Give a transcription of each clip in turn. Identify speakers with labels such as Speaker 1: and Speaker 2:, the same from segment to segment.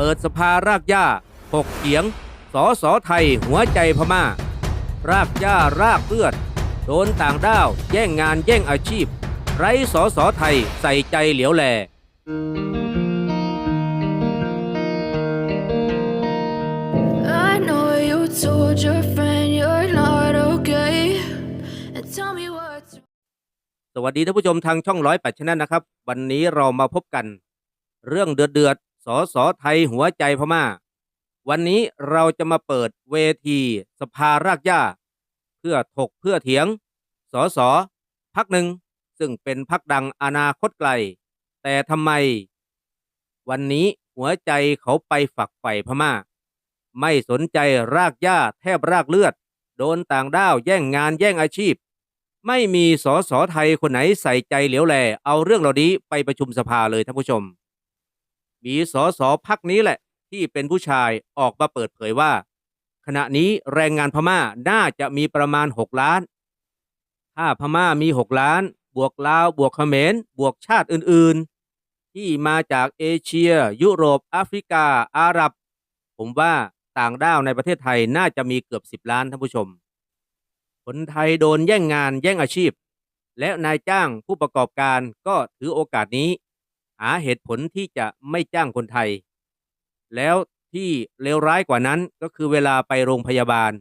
Speaker 1: เปิดสภารากหญ้าถกเถียง สอสอไทยหัวใจพม่า รากหญ้ารากเลือด โดนต่างด้าว แย่งงานแย่งอาชีพ ไร้สอสอไทยใส่ใจเหลียวแล
Speaker 2: I know you told your friend you're not okay. And tell me what's
Speaker 1: สวัสดีท่านผู้ชมทางช่องร้อยแปดชนะนะครับ วันนี้เรามาพบกัน เรื่องเดือดเดือดๆส อสอไทยหัวใจพม่า วันนี้เราจะมาเปิดเวทีสภารากหญ้า เพื่อถกเพื่อเถียง สอสอพักหนึ่งซึ่งเป็นพักดังอนาคตไกล แต่ทำไม วันนี้หัวใจเขาไปฝักใฝ่พม่า ไม่สนใจรากหญ้าแทบรากเลือด โดนต่างด้าวแย่งงานแย่งอาชีพ ไม่มีสอสอไทยคนไหนใส่ใจเหลียวแล เอาเรื่องเหล่านี้ไปประชุมสภาเลยท่านผู้ชม มีสอสอพักนี้แหละ ที่เป็นผู้ชายออกมาเปิดเผยว่า ขณะนี้แรงงานพม่าน่าจะมีประมาณ 6 ล้าน ถ้าพม่ามี 6 ล้าน บวกลาว บวกเขมร บวกชาติอื่นๆ ที่มาจากเอเชีย ยุโรปแอฟริกา อาหรับ ผมว่าต่างด้าวในประเทศไทยน่าจะมีเกือบ 10 ล้านท่านผู้ชม คนไทยโดนแย่งงานแย่งอาชีพ และนายจ้างผู้ประกอบการก็ถือโอกาสนี้ หาเหตุผลที่จะไม่จ้างคนไทย แล้วที่เลวร้ายกว่านั้นก็คือเวลาไปโรงพยาบาล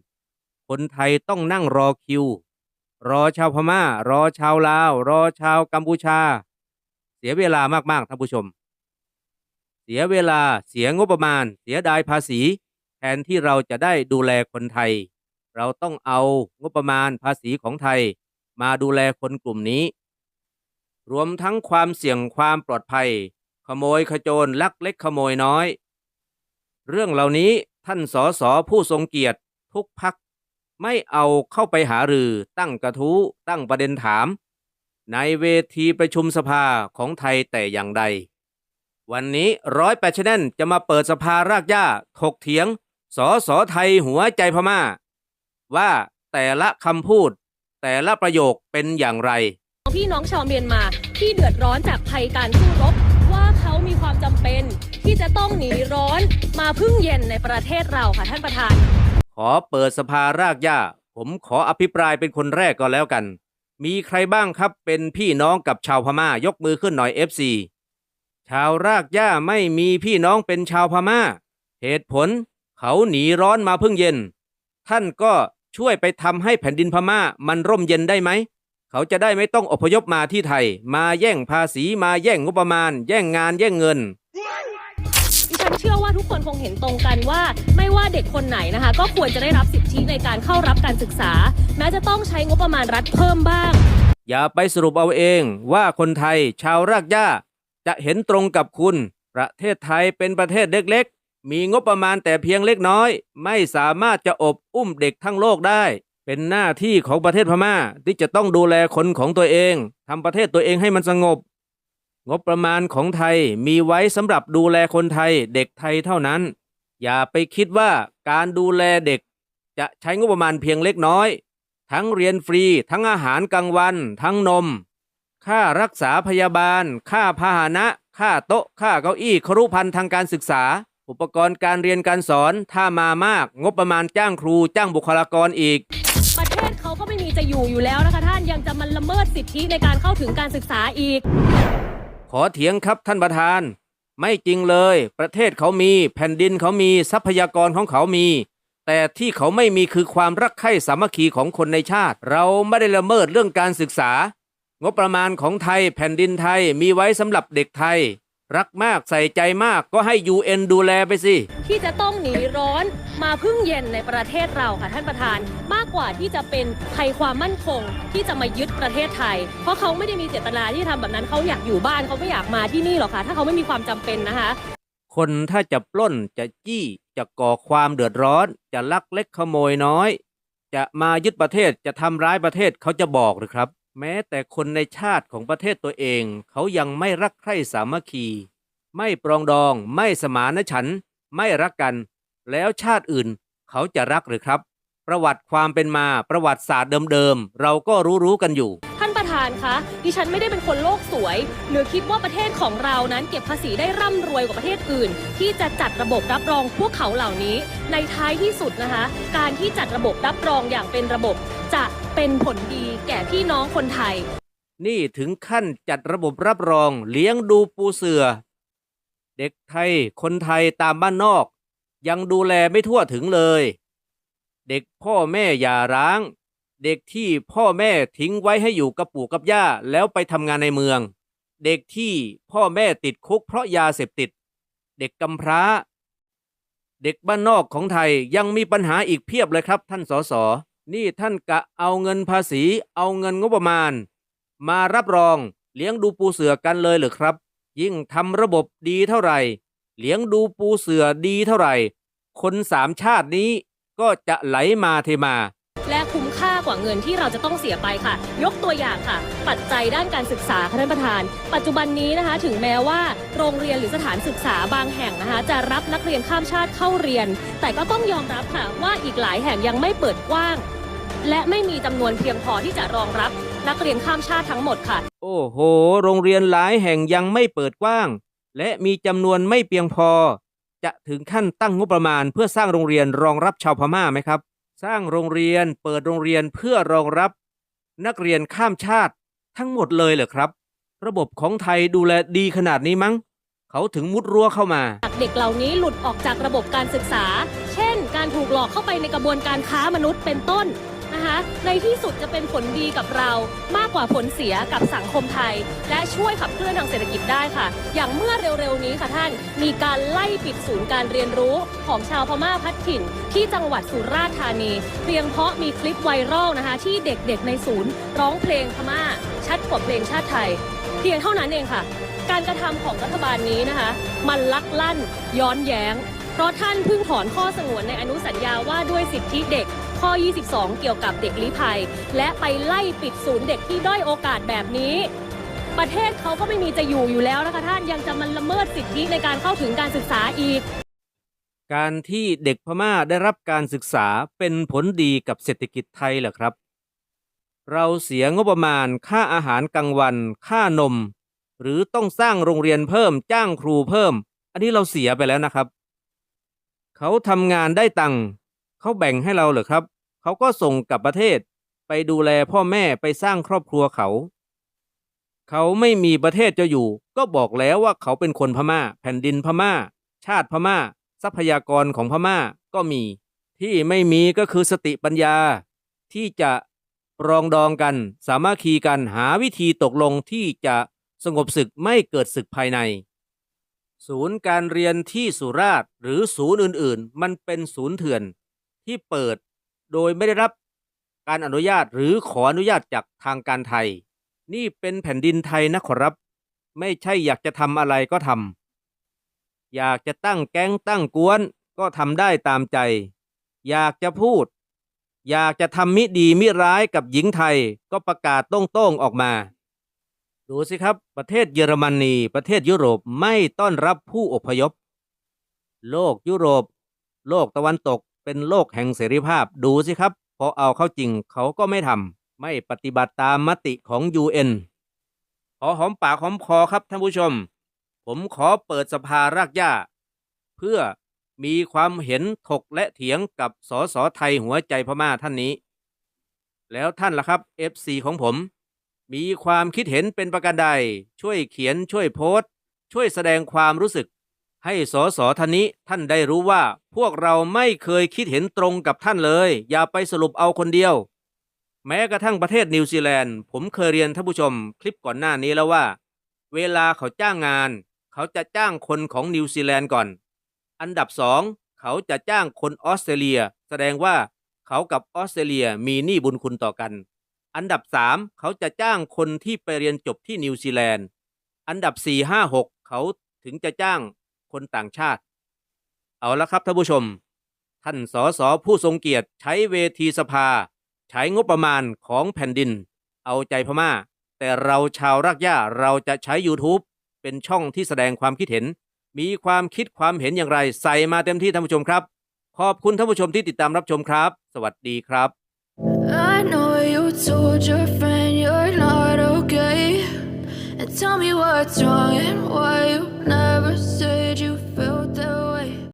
Speaker 1: คนไทยต้องนั่งรอคิว รอชาวพม่า รอชาวลาว รอชาวกัมพูชา เสียเวลามากๆท่านผู้ชม เสียเวลาเสียงบประมาณ เสียดายภาษี แทนที่เราจะได้ดูแลคนไทย เราต้องเอางบประมาณภาษีของไทย มาดูแลคนกลุ่มนี้ รวมทั้งความเสี่ยงความปลอดภัย ขโมยขโจรลักเล็กขโมยน้อย เรื่องเหล่านี้ท่านสอสอผู้ทรงเกียรติทุกพักไม่เอาเข้าไปหารือตั้งกระทู้ตั้งประเด็นถาม ในเวทีประชุมสภาของไทยแต่อย่างใด วันนี้ร้อยแปดชแนนจะมาเปิดสภารากหญ้าถกเถียงสอสอไทยหัวใจพม่า ว่าแต่ละคำพูด แต่ละประโยคเป็นอย่างไร
Speaker 3: พี่น้องชาวเมียนมาที่เดือดร้อนจากภัยการสู้รบว่าเขามีความจำเป็นที่จะต้องหนีร้อนมาพึ่งเย็นในประเทศเราค่ะท่านประธาน
Speaker 1: ขอเปิดสภารากหญ้า ผมขออภิปรายเป็นคนแรกก็แล้วกัน มีใครบ้างครับเป็นพี่น้องกับชาวพม่ายกมือขึ้นหน่อย FC ชาวรากหญ้าไม่มีพี่น้องเป็นชาวพม่า เหตุผลเขาหนีร้อนมาพึ่งเย็น ท่านก็ช่วยไปทำให้แผ่นดินพม่ามันร่มเย็นได้ไหม เขาจะได้ไม่ต้องอพยพมาที่ไทย มาแย่งภาษีมาแย่งงบประมาณ แย่งงานแย่งเงิน
Speaker 3: ดิฉันเชื่อว่าทุกคนคงเห็นตรงกันว่า ไม่ว่าเด็กคนไหนนะคะ ก็ควรจะได้รับสิทธิในการเข้ารับการศึกษา แม้จะต้องใช้งบประมาณรัฐเพิ่มบ้าง
Speaker 1: อย่าไปสรุปเอาเองว่าคนไทยชาวรากหญ้า จะเห็นตรงกับคุณ ประเทศไทยเป็นประเทศเล็กๆ มีงบประมาณแต่เพียงเล็กน้อย ไม่สามารถจะอบอุ้มเด็กทั้งโลกได้ เป็นหน้าที่ของประเทศพม่าที่จะต้องดูแลคนของตัวเองทำประเทศตัวเองให้มันสงบ งบประมาณของไทยมีไว้สำหรับดูแลคนไทยเด็กไทยเท่านั้น อย่าไปคิดว่าการดูแลเด็ก จะใช้งบประมาณเพียงเล็กน้อย ทั้งเรียนฟรี ทั้งอาหารกลางวัน ทั้งนม ค่ารักษาพยาบาล ค่าพาหนะ ค่าโต๊ะ ค่าเก้าอี้ครุพันธ์ทางการศึกษา อุปกรณ์การเรียนการสอนถ้ามามาก งบประมาณจ้างครูจ้างบุคลากรอีก
Speaker 3: จะอยู่อยู่แล้วนะคะท่านยังจะมันละเมิดสิทธิในการเข้าถึงการศึกษาอีก
Speaker 1: ขอเถียงครับท่านประธาน ไม่จริงเลย ประเทศเขามี แผ่นดินเขามีทรัพยากรของเขามี แต่ที่เขาไม่มีคือความรักใคร่สามัคคีของคนในชาติ เราไม่ได้ละเมิดเรื่องการศึกษา งบประมาณของไทยแผ่นดินไทยมีไว้สำหรับเด็กไทย รักมากใส่ใจมากก็ให้ UN ดูแลไปสิ
Speaker 3: ที่จะต้องหนีร้อนมาพึ่งเย็นในประเทศเราค่ะท่านประธาน มากกว่าที่จะเป็นภัยความมั่นคงที่จะมายึดประเทศไทย เพราะเขาไม่ได้มีเจตนาที่ทำแบบนั้นเขาอยากอยู่บ้านเขาไม่อยากมาที่นี่หรอกค่ะ ถ้าเขาไม่มีความจำเป็นนะคะ
Speaker 1: คนถ้าจะปล้นจะจี้จะก่อความเดือดร้อน จะลักเล็กขโมยน้อย จะมายึดประเทศจะทำร้ายประเทศเขาจะบอกหรือครับ แม้แต่คนในชาติของประเทศตัวเอง เขายังไม่รักใคร่สามัคคี ไม่ปรองดอง ไม่สมานฉันท์ไม่รักกัน แล้วชาติอื่นเขาจะรักหรือครับ ประวัติความเป็นมาประวัติศาสตร์เดิมๆ เราก็รู้ๆกันอยู่
Speaker 3: ท่านประธานคะดิฉันไม่ได้เป็นคนโลกสวย หรือคิดว่าประเทศของเรานั้นเก็บภาษีได้ร่ำรวยกว่าประเทศอื่น ที่จะจัดระบบรับรองพวกเขาเหล่านี้ ในท้ายที่สุดนะคะ การที่จัดระบบรับรองอย่างเป็นระบบจะเป็นผลดี ก่พี่น้องคนไทย
Speaker 1: นี่ถึงขั้นจัดระบบรับรองเลี้ยงดูปูเสือ เด็กไทยคนไทยตามบ้านนอก ยังดูแลไม่ทั่วถึงเลย เด็กพ่อแม่อย่าร้าง เด็กที่พ่อแม่ทิ้งไว้ให้อยู่กับปู่กับย่าแล้วไปทำงานในเมือง เด็กที่พ่อแม่ติดคุกเพราะยาเสพติด เด็กกำพร้า เด็กบ้านนอกของไทยยังมีปัญหาอีกเพียบเลยครับท่านสส นี่ท่านกะเอาเงินภาษี เอาเงินงบประมาณ มารับรองเลี้ยงดูปูเสือกันเลยหรือครับ ยิ่งทำระบบดีเท่าไหร่ เลี้ยงดูปูเสือดีเท่าไหร่ คนสามชาตินี้ก็จะไหลมาเทมา
Speaker 3: และคุ้มค่ากว่าเงินที่เราจะต้องเสียไปค่ะ ยกตัวอย่างค่ะ ปัจจัยด้านการศึกษาค่ะท่านประธาน ปัจจุบันนี้นะคะ ถึงแม้ว่าโรงเรียนหรือสถานศึกษาบางแห่งนะคะ จะรับนักเรียนข้ามชาติเข้าเรียน แต่ก็ต้องยอมรับค่ะว่าอีกหลายแห่งยังไม่เปิดกว้าง และไม่มีจำนวนเพียงพอที่จะรองรับนักเรียนข้ามชาติทั้งหมดค่ะ
Speaker 1: โอ้โห โรงเรียนหลายแห่งยังไม่เปิดกว้าง และมีจำนวนไม่เพียงพอ จะถึงขั้นตั้งงบประมาณ เพื่อสร้างโรงเรียนรองรับชาวพม่าไหมครับ สร้างโรงเรียนเปิดโรงเรียนเพื่อรองรับ นักเรียนข้ามชาติทั้งหมดเลยเหรอครับ ระบบของไทยดูแลดีขนาดนี้มั้ง เขาถึงมุดรั้วเข้ามา
Speaker 3: เด็กเหล่านี้หลุดออกจากระบบการศึกษา เช่น การถูกหลอกเข้าไปในกระบวนการค้ามนุษย์เป็นต้น นะคะ ในที่สุดจะเป็นผลดีกับเรามากกว่าผลเสียกับสังคมไทย และช่วยขับเคลื่อนทางเศรษฐกิจได้ค่ะ อย่างเมื่อเร็วๆนี้ค่ะท่าน มีการไล่ปิดศูนย์การเรียนรู้ของชาวพม่าพัดถิ่น ที่จังหวัดสุราษฎร์ธานี เพียงเพราะมีคลิปไวรัลนะคะ ที่เด็กๆในศูนย์ ร้องเพลงพม่า ชัดกว่าเพลงชาติไทย เพียงเท่านั้นเองค่ะ การกระทำของรัฐบาลนี้นะคะ มันลักลั่นย้อนแย้ง เพราะท่านเพิ่งถอนข้อสงวนในอนุสัญญาว่าด้วยสิทธิเด็ก ข้อ 22 เกี่ยวกับเด็กลี้ภัย และไปไล่ปิดศูนย์เด็กที่ด้อยโอกาสแบบนี้ ประเทศเขาก็ไม่มีจะอยู่อยู่แล้วนะคะท่านยังจะมันละเมิดสิทธิในการเข้าถึงการศึกษาอีก
Speaker 1: การที่เด็กพม่าได้รับการศึกษาเป็นผลดีกับเศรษฐกิจไทยเหรอครับ เราเสียงบประมาณค่าอาหารกลางวัน ค่านม หรือต้องสร้างโรงเรียนเพิ่มจ้างครูเพิ่ม อันนี้เราเสียไปแล้วนะครับ เขาทำงานได้ตังค์ เขาแบ่งให้เราเหรอครับ เขาก็ส่งกลับประเทศ ไปดูแลพ่อแม่ไปสร้างครอบครัวเขา เขาไม่มีประเทศจะอยู่ ก็บอกแล้วว่าเขาเป็นคนพม่า แผ่นดินพม่า ชาติพม่า ทรัพยากรของพม่าก็มี ที่ไม่มีก็คือสติปัญญา ที่จะรองดองกัน สามัคคีกันหาวิธีตกลงที่จะสงบศึกไม่เกิดศึกภายใน ศูนย์การเรียนที่สุราษฎร์หรือศูนย์อื่นๆ มันเป็นศูนย์เถื่อน ที่เปิดโดยไม่ได้รับการอนุญาตหรือขออนุญาตจากทางการไทย นี่เป็นแผ่นดินไทยนะขอรับ ไม่ใช่อยากจะทำอะไรก็ทำอยากจะตั้งแก๊งตั้งกวนก็ทำได้ตามใจ อยากจะพูด อยากจะทำมิดีมิร้ายกับหญิงไทยก็ประกาศโต้งๆออกมา ดูสิครับ ประเทศเยอรมนีประเทศยุโรปไม่ต้อนรับผู้อพยพ โลกยุโรป โลกตะวันตก เป็นโลกแห่งเสรีภาพดูสิครับ พอเอาเข้าจริงเขาก็ไม่ทำไม่ปฏิบัติตามมติของ UN ขอหอมปากหอมคอครับท่านผู้ชม ผมขอเปิดสภารากหญ้า เพื่อมีความเห็นถกและเถียงกับสสไทยหัวใจพม่าท่านนี้ แล้วท่านล่ะครับ FC ของผม มีความคิดเห็นเป็นประการใด ช่วยเขียนช่วยโพสต์ ช่วยแสดงความรู้สึก ให้สสท่านนี้ท่านได้รู้ว่า พวกเราไม่เคยคิดเห็นตรงกับท่านเลย อย่าไปสรุปเอาคนเดียว แม้กระทั่งประเทศนิวซีแลนด์ ผมเคยเรียนท่านผู้ชมคลิปก่อนหน้านี้แล้วว่า เวลาเขาจ้างงาน เขาจะจ้างคนของนิวซีแลนด์ก่อน อันดับสองเขาจะจ้างคนออสเตรเลีย แสดงว่าเขากับออสเตรเลียมีหนี้บุญคุณต่อกัน อันดับสามเขาจะจ้างคนที่ไปเรียนจบที่นิวซีแลนด์ อันดับสี่ห้าหกเขาถึงจะจ้าง คนต่างชาติ เอาละครับท่านผู้ชม ท่านสสผู้ทรงเกียรติใช้เวทีสภา ใช้งบประมาณของแผ่นดิน เอาใจพม่า แต่เราชาวรากหญ้าเราจะใช้ YouTube เป็นช่องที่แสดงความคิดเห็น มีความคิดความเห็นอย่างไรใส่มาเต็มที่ท่านผู้ชมครับ ขอบคุณท่านผู้ชมที่ติดตามรับชมครับ สวัสดีครับ
Speaker 2: I know you told your friend Tell me what's wrong and why you never said you